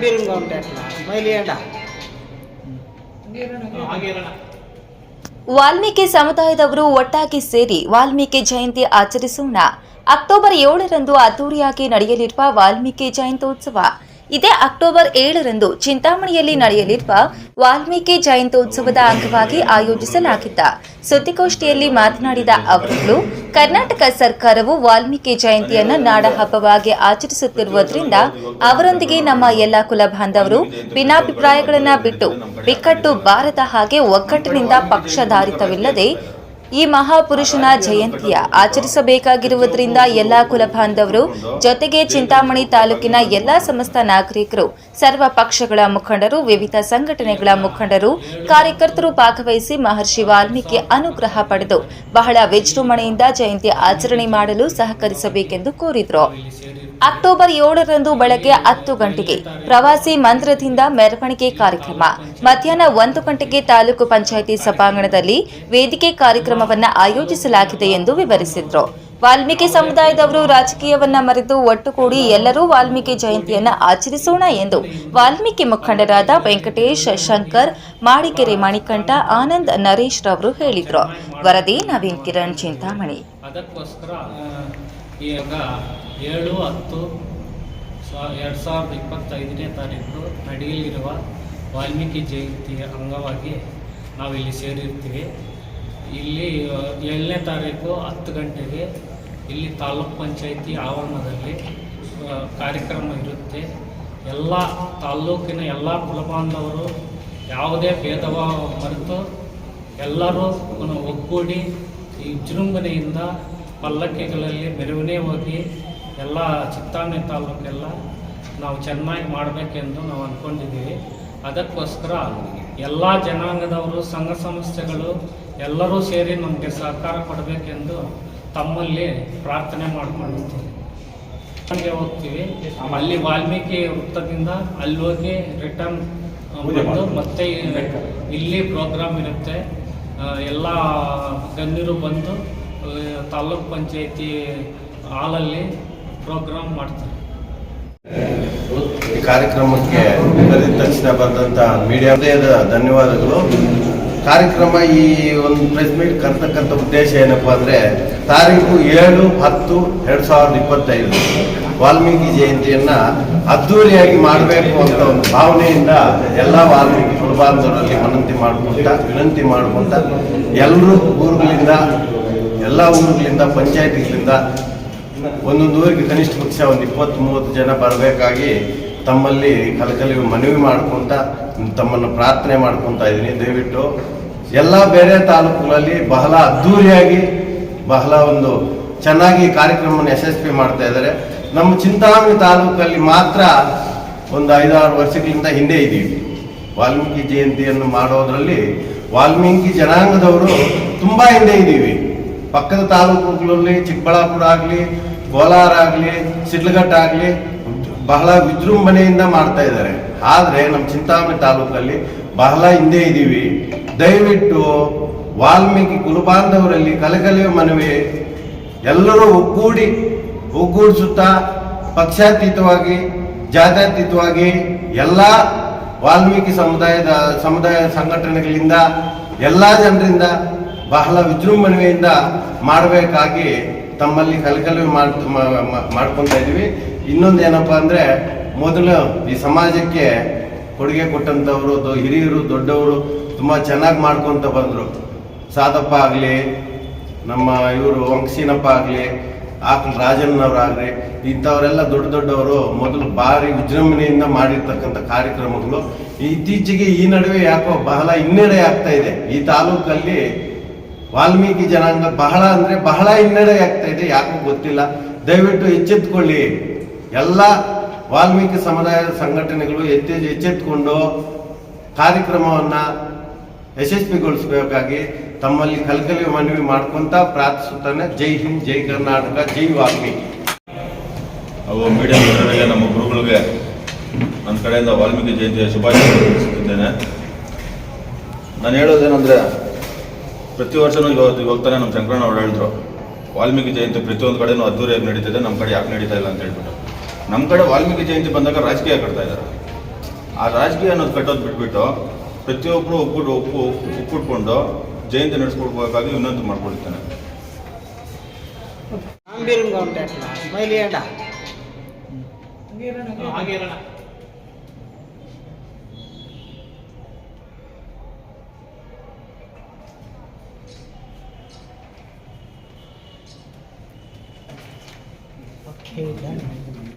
ఉంటే ఎట్లా స్మైల్ ఇవ్వండి ವಾಲ್ಮೀಕಿ ಸಮುದಾಯದವರು ಒಟ್ಟಾಗಿ ಸೇರಿ ವಾಲ್ಮೀಕಿ ಜಯಂತಿ ಆಚರಿಸೋಣ ಅಕ್ಟೋಬರ್ ಏಳರಂದು ಅದ್ದೂರಿಯಾಗಿ ನಡೆಯಲಿರುವ ವಾಲ್ಮೀಕಿ ಜಯಂತ್ಯೋತ್ಸವ ಇದೇ ಅಕ್ಟೋಬರ್ ಏಳರಂದು ಚಿಂತಾಮಣಿಯಲ್ಲಿ ನಡೆಯಲಿರುವ ವಾಲ್ಮೀಕಿ ಜಯಂತ್ಯೋತ್ಸವದ ಅಂಗವಾಗಿ ಆಯೋಜಿಸಲಾಗಿದ್ದ ಸುದ್ದಿಗೋಷ್ಠಿಯಲ್ಲಿ ಮಾತನಾಡಿದ ಅವರು, ಕರ್ನಾಟಕ ಸರ್ಕಾರವು ವಾಲ್ಮೀಕಿ ಜಯಂತಿಯನ್ನು ನಾಡ ಹಬ್ಬವಾಗಿ ಆಚರಿಸುತ್ತಿರುವುದರಿಂದ ಅವರೊಂದಿಗೆ ನಮ್ಮ ಎಲ್ಲ ಕುಲ ಬಾಂಧವರು ಭಿನ್ನಾಭಿಪ್ರಾಯಗಳನ್ನು ಬಿಟ್ಟು ಬಿಕ್ಕಟ್ಟು ಬಾರದ ಹಾಗೆ ಒಗ್ಗಟ್ಟಿನಿಂದ ಪಕ್ಷಧಾರಿತವಿಲ್ಲದೆ ಈ ಮಹಾಪುರುಷನ ಜಯಂತಿಯ ಆಚರಿಸಬೇಕಾಗಿರುವುದರಿಂದ ಎಲ್ಲಾ ಕುಲ ಬಾಂಧವರು ಜೊತೆಗೆ ಚಿಂತಾಮಣಿ ತಾಲೂಕಿನ ಎಲ್ಲಾ ಸಮಸ್ತ ನಾಗರಿಕರು, ಸರ್ವ ಪಕ್ಷಗಳ ಮುಖಂಡರು, ವಿವಿಧ ಸಂಘಟನೆಗಳ ಮುಖಂಡರು, ಕಾರ್ಯಕರ್ತರು ಭಾಗವಹಿಸಿ ಮಹರ್ಷಿ ವಾಲ್ಮೀಕಿ ಅನುಗ್ರಹ ಪಡೆದು ಬಹಳ ವಿಜೃಂಭಣೆಯಿಂದ ಜಯಂತಿ ಆಚರಣೆ ಮಾಡಲು ಸಹಕರಿಸಬೇಕೆಂದು ಕೋರಿದರು. ಅಕ್ಟೋಬರ್ ಏಳರಂದು ಬೆಳಗ್ಗೆ ಹತ್ತು ಗಂಟೆಗೆ ಪ್ರವಾಸಿ ಮಂದಿರದಿಂದ ಮೆರವಣಿಗೆ ಕಾರ್ಯಕ್ರಮ. ಮಧ್ಯಾಹ್ನ ಒಂದು ಗಂಟೆಗೆ ತಾಲೂಕು ಪಂಚಾಯಿತಿ ಸಭಾಂಗಣದಲ್ಲಿ ವೇದಿಕೆ ಕಾರ್ಯಕ್ರಮವನ್ನ ಆಯೋಜಿಸಲಾಗಿದೆ ಎಂದು ವಿವರಿಸಿದ್ರು. ವಾಲ್ಮೀಕಿ ಸಮುದಾಯದವರು ರಾಜಕೀಯವನ್ನ ಮರೆತು ಒಟ್ಟುಗೂಡಿ ಎಲ್ಲರೂ ವಾಲ್ಮೀಕಿ ಜಯಂತಿಯನ್ನ ಆಚರಿಸೋಣ ಎಂದು ವಾಲ್ಮೀಕಿ ಮುಖಂಡರಾದ ವೆಂಕಟೇಶ್ ಶಂಕರ್ ಮಾಡಿಕೆರೆ ಮಣಿಕಂಠ, ಆನಂದ್ ನರೇಶ್ ರವರು ಹೇಳಿದ್ರು. ವರದಿ ನವೀನ್ ಕಿರಣ್ ಚಿಂತಾಮಣಿ. ಏಳು ಹತ್ತು ಸಾವಿರದ ಇಪ್ಪತ್ತೈದನೇ ತಾರೀಕು ನಡೆಯಲಿರುವ ವಾಲ್ಮೀಕಿ ಜಯಂತಿಯ ಅಂಗವಾಗಿ ನಾವಿಲ್ಲಿ ಸೇರಿರ್ತೀವಿ. ಇಲ್ಲಿ ಏಳನೇ ತಾರೀಕು ಹತ್ತು ಗಂಟೆಗೆ ಇಲ್ಲಿ ತಾಲೂಕ್ ಪಂಚಾಯಿತಿ ಆವರಣದಲ್ಲಿ ಕಾರ್ಯಕ್ರಮ ಇರುತ್ತೆ. ಎಲ್ಲ ತಾಲ್ಲೂಕಿನ ಎಲ್ಲ ಕುಲಬಾಂಧವರು ಯಾವುದೇ ಭೇದಭಾವ ಮರೆತು ಎಲ್ಲರೂ ಒಗ್ಗೂಡಿ ಈ ವಿಜೃಂಭಣೆಯಿಂದ ಪಲ್ಲಕ್ಕಿಗಳಲ್ಲಿ ಮೆರವಣಿಗೆ ಹೋಗಿ ಎಲ್ಲ ಚಿತ್ತಾಮಣಿ ತಾಲೂಕೆಲ್ಲ ನಾವು ಚೆನ್ನಾಗಿ ಮಾಡಬೇಕೆಂದು ನಾವು ಅಂದ್ಕೊಂಡಿದ್ದೀವಿ. ಅದಕ್ಕೋಸ್ಕರ ಎಲ್ಲ ಜನಾಂಗದವರು, ಸಂಘ ಸಂಸ್ಥೆಗಳು ಎಲ್ಲರೂ ಸೇರಿ ನಮಗೆ ಸಹಕಾರ ಕೊಡಬೇಕೆಂದು ತಮ್ಮಲ್ಲಿ ಪ್ರಾರ್ಥನೆ ಮಾಡಿಕೊಂಡಿರ್ತೀವಿ. ಹಂಗೆ ಹೋಗ್ತೀವಿ. ಅಲ್ಲಿ ವಾಲ್ಮೀಕಿ ವೃತ್ತದಿಂದ ಅಲ್ಲಿ ಹೋಗಿ ರಿಟರ್ನ್ ಬಂದು ಮತ್ತೆ ಇಲ್ಲಿ ಪ್ರೋಗ್ರಾಮ್ ಇರುತ್ತೆ. ಎಲ್ಲ ಗಣ್ಯರು ಬಂದು ತಾಲೂಕ್ ಪಂಚಾಯತಿ ಹಾಲಲ್ಲಿ ಪ್ರೋಗ್ರಾಮ್ ಮಾಡ್ತಾರೆ. ಈ ಕಾರ್ಯಕ್ರಮಕ್ಕೆ ತಕ್ಷಣ ಬಂದಂತ ಮೀಡಿಯಾದ ಧನ್ಯವಾದಗಳು. ಕಾರ್ಯಕ್ರಮ ಈ ಒಂದು ಪ್ರೆಸ್ ಮೀಟ್ ಕರ್ತಕ್ಕಂಥ ಉದ್ದೇಶ ಏನಪ್ಪ ಅಂದರೆ ತಾರೀಕು ಏಳು, ಹತ್ತು, ಎರಡು ಸಾವಿರದ ಇಪ್ಪತ್ತೈದು ವಾಲ್ಮೀಕಿ ಜಯಂತಿಯನ್ನು ಅದ್ದೂರಿಯಾಗಿ ಮಾಡಬೇಕು ಅಂತ ಒಂದು ಭಾವನೆಯಿಂದ ಎಲ್ಲ ವಾಲ್ಮೀಕಿ ಕುಲಬಾಂಧವರಲ್ಲಿ ಮನಂತಿ ಮಾಡಿಕೊಂಡ ವಿನಂತಿ ಮಾಡಿಕೊಂಡ ಎಲ್ಲರೂ ಊರುಗಳಿಂದ, ಎಲ್ಲ ಊರುಗಳಿಂದ, ಪಂಚಾಯತಿಗಳಿಂದ ಒಂದೊಂದು ಊರಿಗೆ ಕನಿಷ್ಠ ಪಕ್ಷ ಒಂದು ಇಪ್ಪತ್ತು ಮೂವತ್ತು ಜನ ಬರಬೇಕಾಗಿ ತಮ್ಮಲ್ಲಿ ಕಲಕಲಿ ಮನವಿ ಮಾಡ್ಕೊಂತ, ತಮ್ಮನ್ನು ಪ್ರಾರ್ಥನೆ ಮಾಡ್ಕೊತಾ ಇದ್ದೀನಿ. ದಯವಿಟ್ಟು ಎಲ್ಲ ಬೇರೆ ತಾಲೂಕುಗಳಲ್ಲಿ ಬಹಳ ಅದ್ಧೂರಿಯಾಗಿ ಬಹಳ ಒಂದು ಚೆನ್ನಾಗಿ ಕಾರ್ಯಕ್ರಮವನ್ನು ಯಶಸ್ವಿ ಮಾಡ್ತಾ ಇದ್ದಾರೆ. ನಮ್ಮ ಚಿಂತಾಮಣಿ ತಾಲೂಕಲ್ಲಿ ಮಾತ್ರ ಒಂದು ಐದಾರು ವರ್ಷಗಳಿಂದ ಹಿಂದೆ ಇದ್ದೀವಿ ವಾಲ್ಮೀಕಿ ಜಯಂತಿಯನ್ನು ಮಾಡೋದ್ರಲ್ಲಿ ವಾಲ್ಮೀಕಿ ಜನಾಂಗದವರು ತುಂಬ ಹಿಂದೆ ಇದ್ದೀವಿ ಪಕ್ಕದ ತಾಲೂಕುಗಳಲ್ಲಿ ಚಿಕ್ಕಬಳ್ಳಾಪುರ ಆಗಲಿ, ಕೋಲಾರ ಆಗಲಿ, ಸಿಡ್ಲಘಟ್ಟ ಆಗಲಿ ಬಹಳ ವಿಜೃಂಭಣೆಯಿಂದ ಮಾಡ್ತಾ ಇದ್ದಾರೆ. ಆದರೆ ನಮ್ಮ ಚಿಂತಾಮಣಿ ತಾಲೂಕಲ್ಲಿ ಬಹಳ ಹಿಂದೆ ಇದ್ದೀವಿ. ದಯವಿಟ್ಟು ವಾಲ್ಮೀಕಿ ಕುಲಬಾಂಧವರಲ್ಲಿ ಕಲಕಲಿಯ ಮನವಿ, ಎಲ್ಲರೂ ಒಗ್ಗೂಡಿ, ಒಗ್ಗೂಡಿಸುತ್ತಾ, ಪಕ್ಷಾತೀತವಾಗಿ, ಜಾತ್ಯತೀತವಾಗಿ ಎಲ್ಲ ವಾಲ್ಮೀಕಿ ಸಮುದಾಯದ, ಸಮುದಾಯ ಸಂಘಟನೆಗಳಿಂದ, ಎಲ್ಲ ಜನರಿಂದ ಬಹಳ ವಿಜೃಂಭಣೆಯಿಂದ ಮಾಡಬೇಕಾಗಿ ತಮ್ಮಲ್ಲಿ ಕಲಕಲು ಮಾಡ್ಕೊತಾ ಇದ್ದೀವಿ ಇನ್ನೊಂದು ಏನಪ್ಪಾ ಅಂದ್ರೆ, ಮೊದಲು ಈ ಸಮಾಜಕ್ಕೆ ಕೊಡುಗೆ ಕೊಟ್ಟಂಥವರು ಹಿರಿಯರು, ದೊಡ್ಡವರು ತುಂಬಾ ಚೆನ್ನಾಗಿ ಮಾಡ್ಕೊಂತ ಬಂದರು. ಸಾದಪ್ಪ ಆಗಲಿ, ನಮ್ಮ ಇವರು ವಂಶೀನಪ್ಪ ಆಗಲಿ ಆಕಲ್ ರಾಜಣ್ಣವರಾಗ್ಲಿ, ಇಂಥವರೆಲ್ಲ ದೊಡ್ಡ ದೊಡ್ಡವರು ಮೊದಲು ಭಾರಿ ವಿಜೃಂಭಣೆಯಿಂದ ಮಾಡಿರ್ತಕ್ಕಂಥ ಕಾರ್ಯಕ್ರಮಗಳು. ಇತ್ತೀಚೆಗೆ ಈ ನಡುವೆ ಯಾಕೋ ಬಹಳ ಹಿನ್ನಡೆ ಆಗ್ತಾ ಇದೆ. ಈ ತಾಲೂಕಲ್ಲಿ ವಾಲ್ಮೀಕಿ ಜನಾಂಗ ಬಹಳ ಅಂದ್ರೆ ಬಹಳ ಹಿನ್ನಡೆ ಆಗ್ತಾ ಇದೆ ಯಾಕೂ ಗೊತ್ತಿಲ್ಲ. ದಯವಿಟ್ಟು ಎಚ್ಚೆತ್ಕೊಳ್ಳಿ. ಎಲ್ಲ ವಾಲ್ಮೀಕಿ ಸಮುದಾಯದ ಸಂಘಟನೆಗಳು ಎತ್ತಿ ಎಚ್ಚೆತ್ಕೊಂಡು ಕಾರ್ಯಕ್ರಮವನ್ನ ಯಶಸ್ವಿಗೊಳಿಸಬೇಕಾಗಿ ತಮ್ಮಲ್ಲಿ ಕಲ್ಕಲಿ ಮನವಿ ಮಾಡ್ಕೊಂತ ಪ್ರಾರ್ಥಿಸುತ್ತಾನೆ. ಜೈ ಹಿಂದ್, ಜೈ ಕರ್ನಾಟಕ, ಜೈ ವಾಲ್ಮೀಕಿ. ಅವು ನಮ್ಮ ಗುರುಗಳಿಗೆ ನನ್ನ ಕಡೆಯಿಂದ ವಾಲ್ಮೀಕಿ ಜಯಂತಿಯ ಶುಭಾಶಯ ನಾನು ಹೇಳೋದೇನೆಂದರೆ ಪ್ರತಿ ವರ್ಷನೂ ಇವಾಗ ಇವಾಗ ತಾನೇ ನಮ್ಮ ಶಂಕರಣ್ಣ ಅವ್ರು ಹೇಳಿದ್ರು ವಾಲ್ಮೀಕಿ ಜಯಂತಿ ಪ್ರತಿಯೊಂದು ಕಡೆನೂ ಅದ್ದೂರಿಯಾಗಿ ನಡೀತಿದೆ ನಮ್ಮ ಕಡೆ ಯಾಕೆ ನಡೀತಾ ಇಲ್ಲ ಅಂತ ಹೇಳ್ಬಿಟ್ಟು. ನಮ್ಮ ಕಡೆ ವಾಲ್ಮೀಕಿ ಜಯಂತಿ ಬಂದಾಗ ರಾಜಕೀಯ ಕಟ್ತಾ ಇದ್ದಾರೆ. ಆ ರಾಜಕೀಯ ಅನ್ನೋದು ಕಟ್ಟೋದು ಬಿಟ್ಬಿಟ್ಟು ಪ್ರತಿಯೊಬ್ಬರು ಒಬ್ಬಟ್ಟು ಒಪ್ಪು ಒಪ್ಪಿಟ್ಕೊಂಡು ಜಯಂತಿ ನಡೆಸ್ಕೊಡ್ಬೇಕಾಗಿ ವಿನಂತಿ ಮಾಡ್ಕೊಳ್ತಾನೆ.